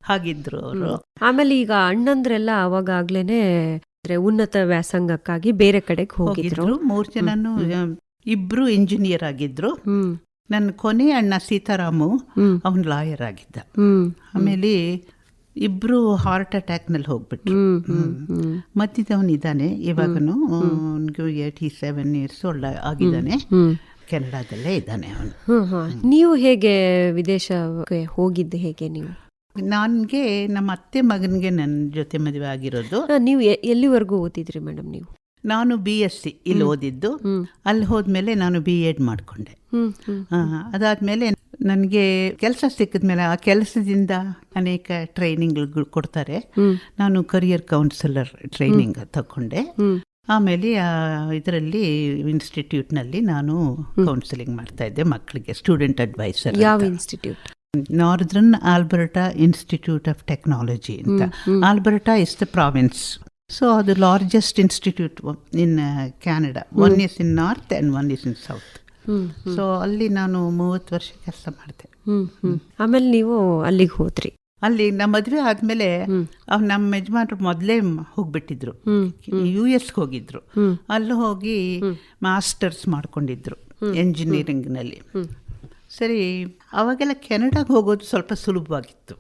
ಹಾಗಿದ್ರು ಅವರು. ಆಮೇಲೆ ಈಗ ಅಣ್ಣಂದ್ರೆಲ್ಲ ಅವಾಗಾಗ್ಲೇನೆ ಅಂದ್ರೆ ಉನ್ನತ ವ್ಯಾಸಂಗಕ್ಕಾಗಿ ಬೇರೆ ಕಡೆಗೆ ಹೋಗಿದ್ರು. ಮೂರ್ ಜನನು ಇಬ್ರು ಇಂಜಿನಿಯರ್ ಆಗಿದ್ರು. ನನ್ನ ಕೊನೆ ಅಣ್ಣ ಸೀತಾರಾಮು. ಅವನ್ ಲಾಯರ್ ಆಗಿದ್ದ. ಆಮೇಲೆ ಇಬ್ರು ಹಾರ್ಟ್ ಅಟ್ಯಾಕ್ನಲ್ಲಿ ಹೋಗ್ಬಿಟ್ರು. ಇದ್ದಾನೆ ಇವಾಗನು ಏಟಿ ಸೆವೆನ್ ಇಯರ್ಸ್ ಒಳ್ಳೆ ಆಗಿದ್ದಾನೆ. ಕೆನಡಾದಲ್ಲೇ ಇದ್ದಾನೆ ಅವನು. ನೀವು ಹೇಗೆ ವಿದೇಶಕ್ಕೆ ಹೋಗಿದ್ದು ಹೇಗೆ ನೀವು? ನನಗೆ ನಮ್ಮ ಅತ್ತೆ ಮಗನಿಗೆ ನನ್ನ ಜೊತೆ ಮದುವೆ ಆಗಿರೋದು. ನೀವು ಎಲ್ಲಿವರೆಗೂ ಓದಿದ್ರಿ ಮೇಡಮ್ ನೀವು? ನಾನು ಬಿ ಎಸ್ ಸಿ ಇಲ್ಲಿ ಓದಿದ್ದು. ಅಲ್ಲಿ ಹೋದ್ಮೇಲೆ ನಾನು ಬಿ ಎಡ್ ಮಾಡಿಕೊಂಡೆ. ಅದಾದ್ಮೇಲೆ ನನಗೆ ಕೆಲಸ ಸಿಕ್ಕಿದ್ಮೇಲೆ ಆ ಕೆಲಸದಿಂದ ಅನೇಕ ಟ್ರೈನಿಂಗ್ ಕೊಡ್ತಾರೆ. ನಾನು ಕರಿಯರ್ ಕೌನ್ಸಿಲರ್ ಟ್ರೈನಿಂಗ್ ತಗೊಂಡೆ. ಆಮೇಲೆ ಇದರಲ್ಲಿ ಇನ್ಸ್ಟಿಟ್ಯೂಟ್ನಲ್ಲಿ ನಾನು ಕೌನ್ಸಿಲಿಂಗ್ ಮಾಡ್ತಾ ಇದ್ದೆ ಮಕ್ಕಳಿಗೆ ಸ್ಟೂಡೆಂಟ್ ಅಡ್ವೈಸರ್ ಯಾವ institute Northern Alberta institute of technology ಅಂತ. Alberta is the province so ಅದು largest institute in Canada one is in north and one is in south so ಅಲ್ಲಿ ನಾನು ಮೂವತ್ತು ವರ್ಷ ಕೆಲಸ ಮಾಡಿದೆ. ಆಮೇಲೆ ನೀವು ಅಲ್ಲಿಗೆ ಹೋದ್ರಿ. ಅಲ್ಲಿ ನಮ್ಮ ಮದುವೆ ಆದ್ಮೇಲೆ ನಮ್ಮ ಯಜಮಾನರು ಮೊದಲೇ ಹೋಗ್ಬಿಟ್ಟಿದ್ರು. ಯು ಎಸ್ಗೆ ಹೋಗಿದ್ರು. ಅಲ್ಲಿ ಹೋಗಿ ಮಾಸ್ಟರ್ಸ್ ಮಾಡ್ಕೊಂಡಿದ್ರು ಎಂಜಿನಿಯರಿಂಗ್ನಲ್ಲಿ ಸರಿ ಅವಾಗೆಲ್ಲ ಕೆನಡಾಗೆ ಹೋಗೋದು ಸ್ವಲ್ಪ ಸುಲಭವಾಗಿತ್ತು.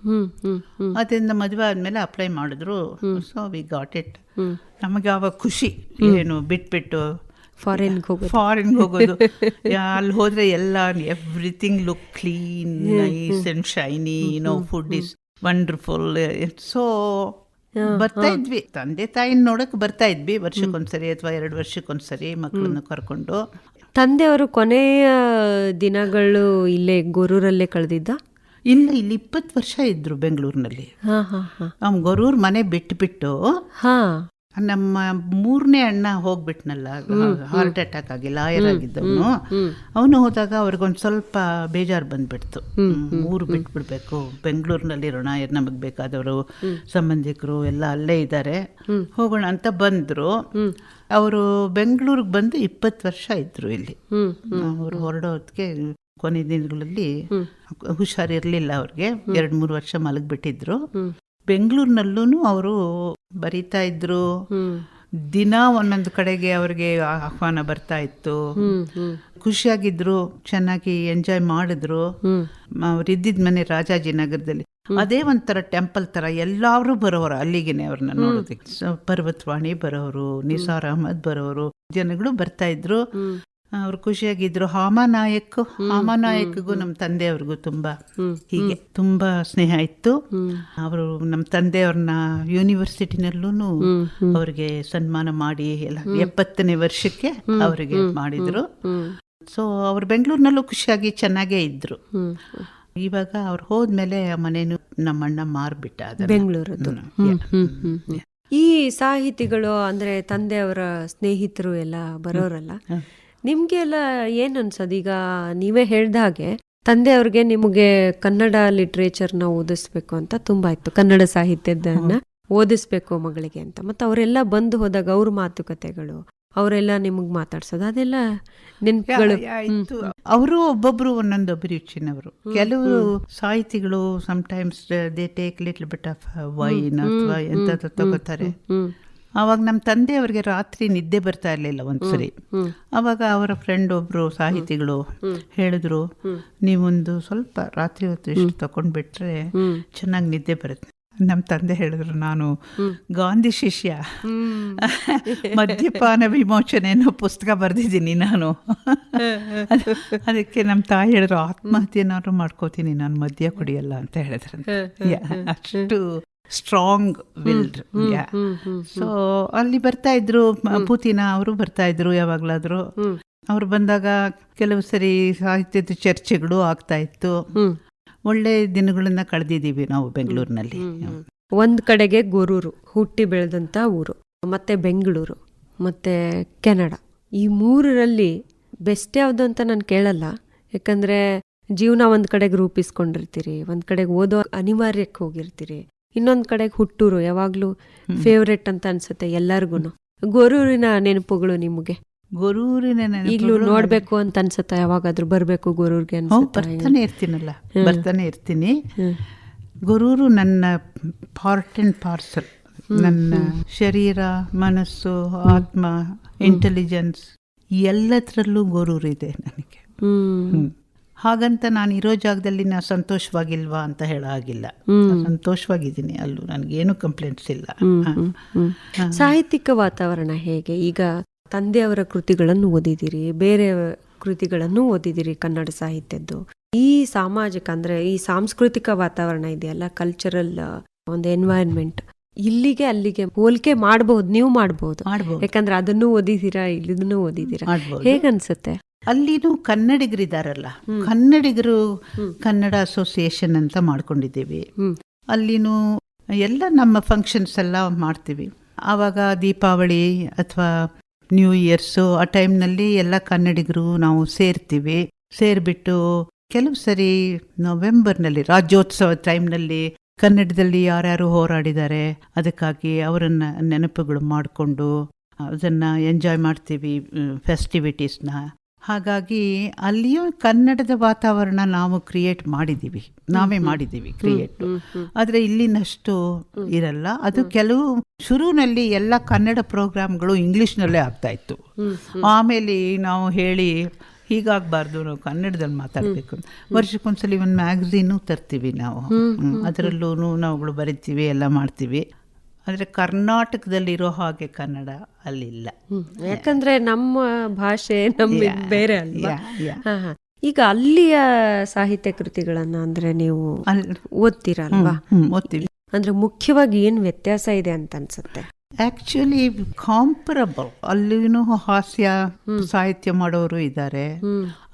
ಅದರಿಂದ ಮದುವೆ ಆದಮೇಲೆ ಅಪ್ಲೈ ಮಾಡಿದ್ರು. So we got it. ನಮಗೆ ಆವಾಗ ಖುಷಿ. ಏನು ಬಿಟ್ಬಿಟ್ಟು ಫಾರಿನ್ಗೆ ಹೋಗೋದು. ಫಾರಿನ್ಗೆ ಹೋಗೋದು. ಅಲ್ಲಿ ಹೋದ್ರೆ ಎಲ್ಲ everything look clean nice and shiny no food is wonderful so ಬರ್ತಾ ಇದ್ವಿ. ತಂದೆ ತಾಯಿನ ನೋಡಕ್ ಬರ್ತಾ ಇದ್ವಿ. ವರ್ಷಕ್ಕೊಂದ್ಸರಿ ಅಥವಾ ಎರಡು ವರ್ಷಕ್ಕೊಂದ್ಸರಿ ಮಕ್ಕಳನ್ನ ಕರ್ಕೊಂಡು. ತಂದೆಯವರು ಕೊನೆಯ ದಿನಗಳು ಇಲ್ಲೇ ಗೊರೂರಲ್ಲೇ ಕಳೆದಿದ್ದ? ಇಲ್ಲ ಇಲ್ಲಿ ಇಪ್ಪತ್ತು ವರ್ಷ ಇದ್ರು ಬೆಂಗಳೂರಿನಲ್ಲಿ. ಹಾ ಹಾ ಹಾ. ಅವ್ನು ಗೊರೂರ್ ಮನೆ ಬಿಟ್ಟು ಹಾ. ನಮ್ಮ ಮೂರನೇ ಅಣ್ಣ ಹೋಗ್ಬಿಟ್ನಲ್ಲ ಹಾರ್ಟ್ ಅಟ್ಯಾಕ್ ಆಗಿ ಲಾಯರ್ ಆಗಿದ್ದವನು. ಅವನು ಹೋದಾಗ ಅವ್ರಿಗೊಂದು ಸ್ವಲ್ಪ ಬೇಜಾರು ಬಂದ್ಬಿಡ್ತು. ಊರು ಬಿಟ್ಬಿಡ್ಬೇಕು. ಬೆಂಗಳೂರಿನಲ್ಲಿ ಇರೋಣ ನಮಗೆ ಬೇಕಾದವರು ಸಂಬಂಧಿಕರು ಎಲ್ಲ ಅಲ್ಲೇ ಇದ್ದಾರೆ ಹೋಗೋಣ ಅಂತ ಬಂದರು. ಅವರು ಬೆಂಗಳೂರಿಗೆ ಬಂದು ಇಪ್ಪತ್ತು ವರ್ಷ ಇದ್ರು ಇಲ್ಲಿ. ಅವರು ಹೊರಡೋದಕ್ಕೆ ಕೊನೆ ದಿನಗಳಲ್ಲಿ ಹುಷಾರಿರಲಿಲ್ಲ ಅವ್ರಿಗೆ. ಎರಡು ಮೂರು ವರ್ಷ ಮಲಗಿಬಿಟ್ಟಿದ್ರು. ಬೆಂಗಳೂರಿನಲ್ಲೂ ಅವರು ಬರೀತಾ ಇದ್ರು. ದಿನ ಒಂದೊಂದು ಕಡೆಗೆ ಅವ್ರಿಗೆ ಆಹ್ವಾನ ಬರ್ತಾ ಇತ್ತು. ಖುಷಿಯಾಗಿದ್ರು ಚೆನ್ನಾಗಿ ಎಂಜಾಯ್ ಮಾಡಿದ್ರು. ಅವ್ರಿದ್ದಿದ್ ಅವ್ರು ಇದ್ದಿದ್ ಮನೆ ರಾಜಾಜಿನಗರದಲ್ಲಿ ಅದೇ ಒಂಥರ ಟೆಂಪಲ್ ತರ ಎಲ್ಲಾರು ಬರೋರು ಅಲ್ಲಿಗೆನೆ ಅವ್ರನ್ನ ನೋಡೋದಕ್ಕೆ. ಪರ್ವತ್ವಾಣಿ ಬರೋರು ನಿಸಾರ್ ಅಹಮದ್ ಬರೋರು ಜನಗಳು ಬರ್ತಾ ಇದ್ರು. ಅವ್ರು ಖುಷಿಯಾಗಿದ್ರು. ಹಾಮಾನಾಯಕ್ ಹಾಮಾನಾಯಕ್ಗೂ ನಮ್ಮ ತಂದೆಯವ್ರಿಗೂ ತುಂಬಾ ಹೀಗೆ ತುಂಬಾ ಸ್ನೇಹ ಇತ್ತು. ಅವರು ನಮ್ಮ ತಂದೆಯವ್ರನ್ನ ಯೂನಿವರ್ಸಿಟಿನಲ್ಲೂ ಅವರಿಗೆ ಸನ್ಮಾನ ಮಾಡಿ ಎಲ್ಲ ಎಪ್ಪತ್ತನೇ ವರ್ಷಕ್ಕೆ ಅವರಿಗೆ ಮಾಡಿದ್ರು. ಸೊ ಅವ್ರು ಬೆಂಗಳೂರಿನಲ್ಲೂ ಖುಷಿಯಾಗಿ ಚೆನ್ನಾಗೇ ಇದ್ರು. ಇವಾಗ ಅವ್ರು ಹೋದ್ಮೇಲೆ ಆ ಮನೇನು ನಮ್ಮಣ್ಣ ಮಾರ್ಬಿಟ್ಟ ಬೆಂಗಳೂರು. ಈ ಸಾಹಿತಿಗಳು ಅಂದ್ರೆ ತಂದೆಯವರ ಸ್ನೇಹಿತರು ಎಲ್ಲ ಬರೋರಲ್ಲ. ನಿಮ್ಗೆ ಎಲ್ಲ ಏನ್ ಅನ್ಸೋದು? ಈಗ ನೀವೇ ಹೇಳ್ದ ಹಾಗೆ ತಂದೆ ತಂದೆಯವ್ರಿಗೆ ನಿಮಗೆ ಕನ್ನಡ ಲಿಟ್ರೇಚರ್ನ ಓದಿಸ್ಬೇಕು ಅಂತ ತುಂಬಾ ಇತ್ತು. ಕನ್ನಡ ಸಾಹಿತ್ಯದನ್ನ ಓದಿಸ್ಬೇಕು ಮಗಳಿಗೆ ಅಂತ. ಮತ್ತೆ ಅವರೆಲ್ಲ ಬಂದು ಹೋದಾಗ ಅವ್ರ ಮಾತುಕತೆಗಳು ಅವರೆಲ್ಲ ನಿಮಗ್ ಮಾತಾಡ್ಸೋದು ಅದೆಲ್ಲ ನೆನ್ಪುಗಳು. ಅವರು ಒಬ್ಬೊಬ್ರು ಒಂದೊಂದು ಅಭಿರುಚಿನವರು. ಕೆಲವರು ಸಾಹಿತಿಗಳು times they take little bit of wine ಅಥವಾ ಎಂತ ತಗೋತಾರೆ. ಅವಾಗ ನಮ್ಮ ತಂದೆಯವರಿಗೆ ರಾತ್ರಿ ನಿದ್ದೆ ಬರ್ತಾ ಇರಲಿಲ್ಲ ಒಂದ್ಸರಿ. ಅವಾಗ ಅವರ ಫ್ರೆಂಡ್ ಒಬ್ರು ಸಾಹಿತಿಗಳು ಹೇಳಿದ್ರು ನೀವೊಂದು ಸ್ವಲ್ಪ ರಾತ್ರಿ ಹೊತ್ತು ಇಷ್ಟು ತಗೊಂಡ್ಬಿಟ್ರೆ ಚೆನ್ನಾಗಿ ನಿದ್ದೆ ಬರುತ್ತೆ. ನಮ್ಮ ತಂದೆ ಹೇಳಿದ್ರು ನಾನು ಗಾಂಧಿ ಶಿಷ್ಯ. ಮದ್ಯಪಾನ ವಿಮೋಚನೆ ಅನ್ನೋ ಪುಸ್ತಕ ಬರೆದಿದ್ದೀನಿ ನಾನು. ಅದಕ್ಕೆ ನಮ್ಮ ತಾಯಿ ಹೇಳಿದ್ರು ಆತ್ಮಹತ್ಯೆನಾದ್ರು ಮಾಡ್ಕೋತೀನಿ ನಾನು ಮದ್ಯ ಕುಡಿಯಲ್ಲ ಅಂತ ಹೇಳಿದ್ರು ಅಷ್ಟು ಸ್ಟ್ರಾಂಗ್ ವಿಲ್ಡ್ ಸೊ ಅಲ್ಲಿ ಬರ್ತಾ ಇದ್ರು ಪೂತಿನ ಅವರು ಬರ್ತಾ ಇದ್ರು ಯಾವಾಗ್ಲಾದ್ರು. ಅವ್ರು ಬಂದಾಗ ಕೆಲವು ಸರಿ ಸಾಹಿತ್ಯದ ಚರ್ಚೆಗಳು ಆಗ್ತಾ ಇತ್ತು. ಒಳ್ಳೆ ದಿನಗಳನ್ನ ಕಳೆದಿದ್ದೀವಿ ನಾವು ಬೆಂಗಳೂರಿನಲ್ಲಿ. ಒಂದ್ ಕಡೆಗೆ ಗೊರೂರು ಹುಟ್ಟಿ ಬೆಳೆದಂತ ಊರು ಮತ್ತೆ ಬೆಂಗಳೂರು ಮತ್ತೆ ಕೆನಡಾ. ಈ ಮೂರರಲ್ಲಿ ಬೆಸ್ಟ್ ಯಾವ್ದು ಅಂತ ನಾನು ಕೇಳಲ್ಲ. ಯಾಕಂದ್ರೆ ಜೀವನ ಒಂದ್ ಕಡೆಗೆ ರೂಪಿಸ್ಕೊಂಡಿರ್ತೀರಿ ಒಂದ್ ಕಡೆಗೆ ಓದೋ ಅನಿವಾರ್ಯಕ್ಕೆ ಹೋಗಿರ್ತೀರಿ. ಇನ್ನೊಂದ್ ಕಡೆ ಹುಟ್ಟೂರು ಯಾವಾಗ್ಲೂ ಫೇವ್ರೆಟ್ ಅಂತ ಅನ್ಸುತ್ತೆ ಎಲ್ಲರಿಗೂ ಗೊರೂರಿನ ನೆನಪುಗಳು ನಿಮಗೆ? ಗೊರೂರಿನ ಈಗಲೂ ನೋಡ್ಬೇಕು ಅಂತ ಅನ್ಸುತ್ತಾ ಯಾವಾಗಾದ್ರೂ ಬರ್ಬೇಕು ಗೊರೂರ್ಗೆ ಬರ್ತಾನೆ ಇರ್ತೀನಲ್ಲ ಬರ್ತಾನೆ ಇರ್ತೀನಿ. ಗೊರೂರು ನನ್ನ ಪಾರ್ಟ್ ಅಂಡ್ ಪಾರ್ಸಲ್ ನನ್ನ ಶರೀರ ಮನಸ್ಸು ಆತ್ಮ ಇಂಟೆಲಿಜೆನ್ಸ್ ಎಲ್ಲದರಲ್ಲೂ ಗೊರೂರು ಇದೆ ನನಗೆ. ಹಾಗಂತ ನಾನು ಇರೋ ಜಾಗದಲ್ಲಿ ನಾ ಸಂತೋಷವಾಗಿಲ್ವಾ ಅಂತ ಹೇಳೋ ಹಾಗಿಲ್ಲ. ನಾನ್ ಸಂತೋಷವಾಗಿದ್ದೀನಿ ಅಲ್ಲೂ ನನಗೇನು ಕಂಪ್ಲೇಂಟ್ಸ್ ಇಲ್ಲ. ಸಾಹಿತ್ಯಿಕ ವಾತಾವರಣ ಹೇಗೆ? ಈಗ ತಂದೆಯವರ ಕೃತಿಗಳನ್ನು ಓದಿದಿರಿ ಬೇರೆ ಕೃತಿಗಳನ್ನು ಓದಿದಿರಿ ಕನ್ನಡ ಸಾಹಿತ್ಯದ್ದು. ಈ ಸಾಮಾಜಿಕ ಅಂದ್ರೆ ಈ ಸಾಂಸ್ಕೃತಿಕ ವಾತಾವರಣ ಇದೆಯಲ್ಲ ಕಲ್ಚರಲ್ ಒಂದು ಎನ್ವೈರನ್ಮೆಂಟ್ ಇಲ್ಲಿಗೆ ಅಲ್ಲಿಗೆ ಹೋಲಿಕೆ ಮಾಡಬಹುದು ನೀವು ಮಾಡಬಹುದು ಯಾಕಂದ್ರೆ ಅದನ್ನು ಓದಿದೀರಾ ಇಲ್ಲಿದನ್ನು ಓದಿದೀರಾ ಹೇಗನ್ಸುತ್ತೆ? ಅಲ್ಲಿನೂ ಕನ್ನಡಿಗರಿದಾರಲ್ಲ. ಕನ್ನಡಿಗರು ಕನ್ನಡ ಅಸೋಸಿಯೇಷನ್ ಅಂತ ಮಾಡ್ಕೊಂಡಿದ್ದೀವಿ. ಅಲ್ಲಿನೂ ಎಲ್ಲ ನಮ್ಮ ಫಂಕ್ಷನ್ಸ್ ಎಲ್ಲ ಮಾಡ್ತೀವಿ. ಆವಾಗ ದೀಪಾವಳಿ ಅಥವಾ ನ್ಯೂ ಇಯರ್ಸು ಆ ಟೈಮ್ನಲ್ಲಿ ಎಲ್ಲ ಕನ್ನಡಿಗರು ನಾವು ಸೇರ್ತೀವಿ. ಸೇರಿಬಿಟ್ಟು ಕೆಲವು ಸರಿ ನವೆಂಬರ್ನಲ್ಲಿ ರಾಜ್ಯೋತ್ಸವ ಟೈಮ್ನಲ್ಲಿ ಕನ್ನಡದಲ್ಲಿ ಯಾರ್ಯಾರು ಹೋರಾಡಿದ್ದಾರೆ ಅದಕ್ಕಾಗಿ ಅವರನ್ನ ನೆನಪುಗಳು ಮಾಡಿಕೊಂಡು ಅದನ್ನ ಎಂಜಾಯ್ ಮಾಡ್ತೀವಿ ಫೆಸ್ಟಿವಿಟೀಸ್ನ ಹಾಗಾಗಿ ಅಲ್ಲಿಯೂ ಕನ್ನಡದ ವಾತಾವರಣ ನಾವು ಕ್ರಿಯೇಟ್ ಮಾಡಿದ್ದೀವಿ. ನಾವೇ ಮಾಡಿದ್ದೀವಿ ಕ್ರಿಯೇಟ್ ಆದರೆ ಇಲ್ಲಿನಷ್ಟು ಇರಲ್ಲ. ಅದು ಕೆಲವು ಶುರುವಿನಲ್ಲಿ ಎಲ್ಲ ಕನ್ನಡ ಪ್ರೋಗ್ರಾಮ್ಗಳು ಇಂಗ್ಲೀಷ್ನಲ್ಲೇ ಆಗ್ತಾ ಇತ್ತು. ಆಮೇಲೆ ನಾವು ಹೇಳಿ ಹೀಗಾಗಬಾರ್ದು ನಾವು ಕನ್ನಡದಲ್ಲಿ ಮಾತಾಡಬೇಕು ವರ್ಷಕ್ಕೊಂದ್ಸಲಿ ಒಂದು ಮ್ಯಾಗಝೀನು ತರ್ತೀವಿ ನಾವು. ಅದರಲ್ಲೂ ನಾವುಗಳು ಬರಿತೀವಿ ಎಲ್ಲ ಮಾಡ್ತೀವಿ. ಆದರೆ ಕರ್ನಾಟಕದಲ್ಲಿರೋ ಹಾಗೆ ಕನ್ನಡ ಅಲ್ಲಿಲ್ಲ. ಯಾಕಂದ್ರೆ ನಮ್ಮ ಭಾಷೆ ನಮ್ಮ ಬೇರೆ ಅಲ್ವಾ. ಈಗ ಅಲ್ಲಿಯ ಸಾಹಿತ್ಯ ಕೃತಿಗಳನ್ನ ಅಂದ್ರೆ ನೀವು ಓದ್ತೀರಲ್ವಾ? ಓದ್ತೀವಿ. ಅಂದ್ರೆ ಮುಖ್ಯವಾಗಿ ಏನ್ ವ್ಯತ್ಯಾಸ ಇದೆ ಅಂತ ಅನ್ಸುತ್ತೆ? ಆಕ್ಚುಲಿ ಕಾಂಪರಬಲ್ ಅಲ್ಲಿನೂ ಹಾಸ್ಯ ಸಾಹಿತ್ಯ ಮಾಡೋರು ಇದ್ದಾರೆ.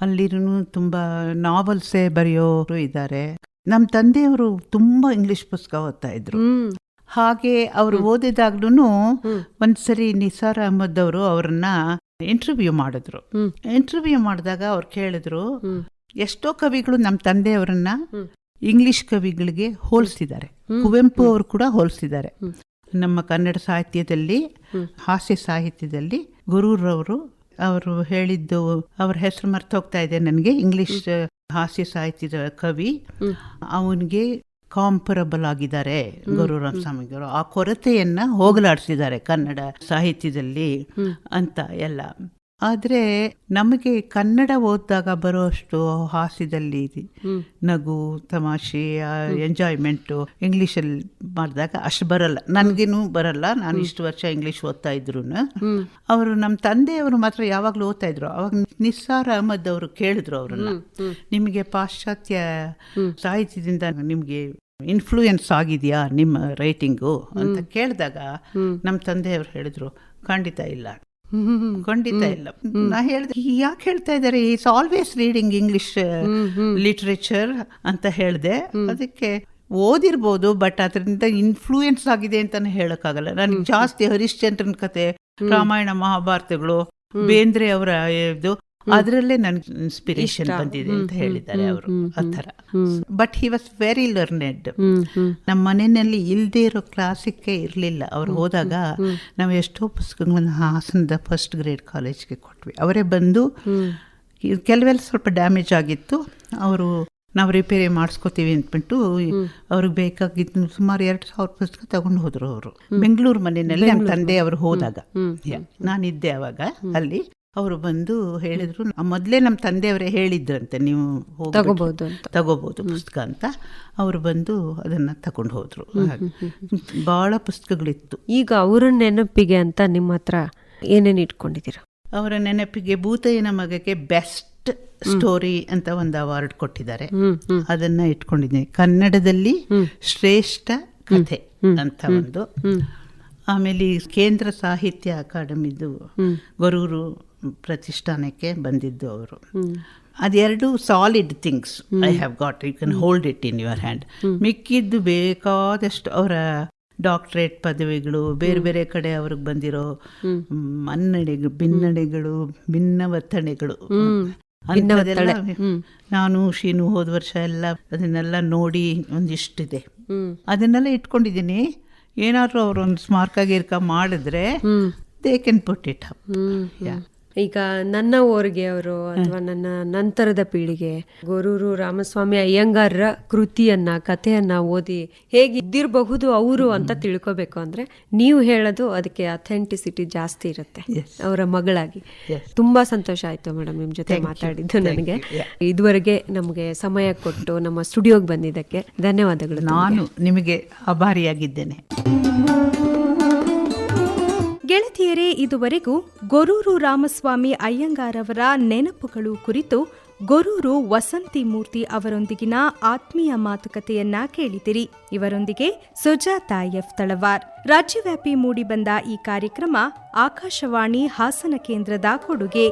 ಅಲ್ಲಿನೂ ತುಂಬಾ ನಾವೆಲ್ಸೇ ಬರೆಯೋರು ಇದ್ದಾರೆ. ನಮ್ಮ ತಂದೆಯವರು ತುಂಬಾ ಇಂಗ್ಲಿಷ್ ಪುಸ್ತಕ ಓದ್ತಾ ಇದ್ರು. ಹಾಗೆ ಅವರು ಓದಿದಾಗ್ಲೂ ಒಂದ್ಸರಿ ನಿಸಾರ್ ಅಹಮದ್ ಅವರು ಅವ್ರನ್ನ ಇಂಟರ್ವ್ಯೂ ಮಾಡಿದ್ರು. ಇಂಟರ್ವ್ಯೂ ಮಾಡಿದಾಗ ಅವ್ರು ಕೇಳಿದ್ರು ಎಷ್ಟೋ ಕವಿಗಳು ನಮ್ಮ ತಂದೆಯವರನ್ನ ಇಂಗ್ಲಿಷ್ ಕವಿಗಳಿಗೆ ಹೋಲಿಸಿದ್ದಾರೆ. ಕುವೆಂಪು ಅವರು ಕೂಡ ಹೋಲಿಸಿದ್ದಾರೆ. ನಮ್ಮ ಕನ್ನಡ ಸಾಹಿತ್ಯದಲ್ಲಿ ಹಾಸ್ಯ ಸಾಹಿತ್ಯದಲ್ಲಿ ಗುರೂರವರು ಅವರು ಹೇಳಿದ್ದು ಅವ್ರ ಹೆಸರು ಮರ್ತು ಹೋಗ್ತಾ ಇದೆ ನನಗೆ. ಇಂಗ್ಲಿಷ್ ಹಾಸ್ಯ ಸಾಹಿತ್ಯದ ಕವಿ. ಅವನಿಗೆ ಕಾಂಪರಬಲ್ ಆಗಿದ್ದಾರೆ ಗುರು ಸ್ವಾಮಿಗಳು. ಆ ಕೊರತೆಯನ್ನ ಹೋಗಲಾಡಿಸಿದ್ದಾರೆ ಕನ್ನಡ ಸಾಹಿತ್ಯದಲ್ಲಿ ಅಂತ ಎಲ್ಲ. ಆದ್ರೆ ನಮಗೆ ಕನ್ನಡ ಓದಿದಾಗ ಬರುವಷ್ಟು ಹಾಸ್ಯದಲ್ಲಿ ನಗು ತಮಾಷೆ ಎಂಜಾಯ್ಮೆಂಟು ಇಂಗ್ಲೀಷಲ್ಲಿ ಮಾಡಿದಾಗ ಅಷ್ಟು ಬರಲ್ಲ. ನನಗೇನು ಬರಲ್ಲ. ನಾನು ಇಷ್ಟು ವರ್ಷ ಇಂಗ್ಲೀಷ್ ಓದ್ತಾ ಇದ್ರು. ಅವರು ನಮ್ಮ ತಂದೆಯವರು ಮಾತ್ರ ಯಾವಾಗಲೂ ಓದ್ತಾ ಇದ್ರು. ಅವಾಗ ನಿಸ್ಸಾರ್ ಅಹಮದ್ ಅವರು ಕೇಳಿದ್ರು ಅವ್ರನ್ನ. ನಿಮಗೆ ಪಾಶ್ಚಾತ್ಯ ಸಾಹಿತ್ಯದಿಂದ ನಿಮಗೆ ಇನ್ಫ್ಲೂಯೆನ್ಸ್ ಆಗಿದೆಯಾ ನಿಮ್ಮ ರೈಟಿಂಗು ಅಂತ ಕೇಳಿದಾಗ ನಮ್ಮ ತಂದೆಯವರು ಹೇಳಿದ್ರು ಖಂಡಿತ ಇಲ್ಲ. ಖಂಡಿತ ಇಲ್ಲ. ನಾ ಹೇಳಿದೆ ಯಾಕೆ ಹೇಳ್ತಾ ಇದ್ದಾರೆ it's always reading English literature ಅಂತ ಹೇಳಿದೆ. ಅದಕ್ಕೆ ಓದಿರ್ಬೋದು ಬಟ್ ಅದರಿಂದ ಇನ್ಫ್ಲೂಯೆನ್ಸ್ ಆಗಿದೆ ಅಂತಾನೆ ಹೇಳಕ್ಕಾಗಲ್ಲ. ನನಗೆ ಜಾಸ್ತಿ ಹರಿಶ್ಚಂದ್ರನ್ ಕತೆ ರಾಮಾಯಣ ಮಹಾಭಾರತಗಳು ಬೇಂದ್ರೆ ಅವರ ಇದು ಅದರಲ್ಲೇ ನನ್ಗೆ ಇನ್ಸ್ಪಿರೇಷನ್ ಬಂದಿದೆ ಅಂತ ಹೇಳಿದ್ದಾರೆ ಅವರು. ಆ ಥರ. But he was very learned ನಮ್ಮ ಮನೆಯಲ್ಲಿ ಇಲ್ಲದೆ ಇರೋ ಕ್ಲಾಸಿಕ್ಕೆ ಇರಲಿಲ್ಲ. ಅವ್ರು ಹೋದಾಗ ನಾವು ಎಷ್ಟೋ ಪುಸ್ತಕಗಳನ್ನ ಹಾಸನದ ಫಸ್ಟ್ ಗ್ರೇಡ್ ಕಾಲೇಜ್ಗೆ ಕೊಟ್ವಿ. ಅವರೇ ಬಂದು ಕೆಲವೆಲ್ಲ ಸ್ವಲ್ಪ ಡ್ಯಾಮೇಜ್ ಆಗಿತ್ತು. ಅವರು ನಾವು ರಿಪೇರಿ ಮಾಡಿಸ್ಕೋತೀವಿ ಅಂದ್ಬಿಟ್ಟು ಅವ್ರಿಗೆ ಬೇಕಾಗಿದ್ದು ಸುಮಾರು ಎರಡು ಸಾವಿರ ಪುಸ್ತಕ ತಗೊಂಡು ಹೋದ್ರು ಅವರು. ಬೆಂಗಳೂರು ಮನೆಯಲ್ಲಿ ನಮ್ಮ ತಂದೆ ಅವರು ಹೋದಾಗ. ನಾನಿದ್ದೆ ಅವಾಗ ಅಲ್ಲಿ. ಅವರು ಬಂದು ಹೇಳಿದ್ರು ಮೊದಲೇ ನಮ್ಮ ತಂದೆಯವರೇ ಹೇಳಿದ್ರಂತೆ ನೀವು ತಗೋಬಹುದು ತಗೋಬಹುದು ಪುಸ್ತಕ ಅಂತ. ಅವರು ಬಂದು ಅದನ್ನ ತಗೊಂಡು ಹೋದ್ರು. ಬಹಳ ಪುಸ್ತಕಗಳಿತ್ತು. ಈಗ ಅವರ ನೆನಪಿಗೆ ಅಂತ ನಿಮ್ಮ ಹತ್ರ ಏನೇನು ಇಟ್ಕೊಂಡಿದ್ದೀರಾ? ಅವರ ನೆನಪಿಗೆ ಭೂತಯ್ಯನ ಮಗಕ್ಕೆ ಬೆಸ್ಟ್ ಸ್ಟೋರಿ ಅಂತ ಒಂದು ಅವಾರ್ಡ್ ಕೊಟ್ಟಿದ್ದಾರೆ. ಅದನ್ನ ಇಟ್ಕೊಂಡಿದ್ದೀನಿ. ಕನ್ನಡದಲ್ಲಿ ಶ್ರೇಷ್ಠ ಕಥೆ ಅಂತ ಒಂದು. ಆಮೇಲೆ ಕೇಂದ್ರ ಸಾಹಿತ್ಯ ಅಕಾಡೆಮಿದು ಗೊರೂರು ಪ್ರತಿಷ್ಠಾನಕ್ಕೆ ಬಂದಿದ್ದು ಅವರು. ಅದೆರಡು solid things I have got you can hold it in your hand ಮಿಕ್ಕಿದ್ದು ಬೇಕಾದಷ್ಟು ಅವರ ಡಾಕ್ಟ್ರೇಟ್ ಪದವಿಗಳು ಬೇರೆ ಬೇರೆ ಕಡೆ ಅವ್ರಿಗೆ ಬಂದಿರೋ ಮನ್ನಣೆಗಳು ಭಿನ್ನಣೆಗಳು ಭಿನ್ನ ವರ್ತನೆಗಳು ನಾನು ಶೀನು ಹೋದ ವರ್ಷ ಎಲ್ಲ ಅದನ್ನೆಲ್ಲ ನೋಡಿ ಒಂದಿಷ್ಟಿದೆ. ಅದನ್ನೆಲ್ಲ ಇಟ್ಕೊಂಡಿದ್ದೀನಿ. ಏನಾದರೂ ಅವ್ರೊಂದು ಒಂದು ಸ್ಮಾರಕ ಗೀರ್ಕ ಮಾಡಿದ್ರೆ they can put it up ಈಗ ನನ್ನ ಓರ್ಗೆ ಅವರು ಅಥವಾ ನನ್ನ ನಂತರದ ಪೀಳಿಗೆ ಗೊರೂರು ರಾಮಸ್ವಾಮಿ ಅಯ್ಯಂಗಾರರ ಕೃತಿಯನ್ನ ಕಥೆಯನ್ನ ಓದಿ ಹೇಗಿದ್ದಿರಬಹುದು ಅವರು ಅಂತ ತಿಳ್ಕೊಬೇಕು ಅಂದ್ರೆ ನೀವು ಹೇಳೋದು ಅದಕ್ಕೆ ಅಥೆಂಟಿಸಿಟಿ ಜಾಸ್ತಿ ಇರುತ್ತೆ ಅವರ ಮಗಳಾಗಿ. ತುಂಬಾ ಸಂತೋಷ ಆಯ್ತು ಮೇಡಮ್ ನಿಮ್ ಜೊತೆ ಮಾತಾಡಿದ್ದು ನನಗೆ. ಇದುವರೆಗೆ ನಮಗೆ ಸಮಯ ಕೊಟ್ಟು ನಮ್ಮ ಸ್ಟುಡಿಯೋಗೆ ಬಂದಿದ್ದಕ್ಕೆ ಧನ್ಯವಾದಗಳು ನಾನು ನಿಮಗೆ ಆಭಾರಿಯಾಗಿದ್ದೇನೆ. ಗೆಳತಿಯರೇ ಇದುವರೆಗೂ ಗೊರೂರು ರಾಮಸ್ವಾಮಿ ಅಯ್ಯಂಗಾರವರ ನೆನಪುಗಳು ಕುರಿತು ಗೊರೂರು ವಸಂತಿ ಮೂರ್ತಿ ಅವರೊಂದಿಗಿನ ಆತ್ಮೀಯ ಮಾತುಕತೆಯನ್ನ ಕೇಳಿದಿರಿ. ಇವರೊಂದಿಗೆ ಸುಜಾತಾ ಎಫ್ ತಳವಾರ್. ರಾಜ್ಯವ್ಯಾಪಿ ಮೂಡಿಬಂದ ಈ ಕಾರ್ಯಕ್ರಮ ಆಕಾಶವಾಣಿ ಹಾಸನ ಕೇಂದ್ರದ ಕೊಡುಗೆ.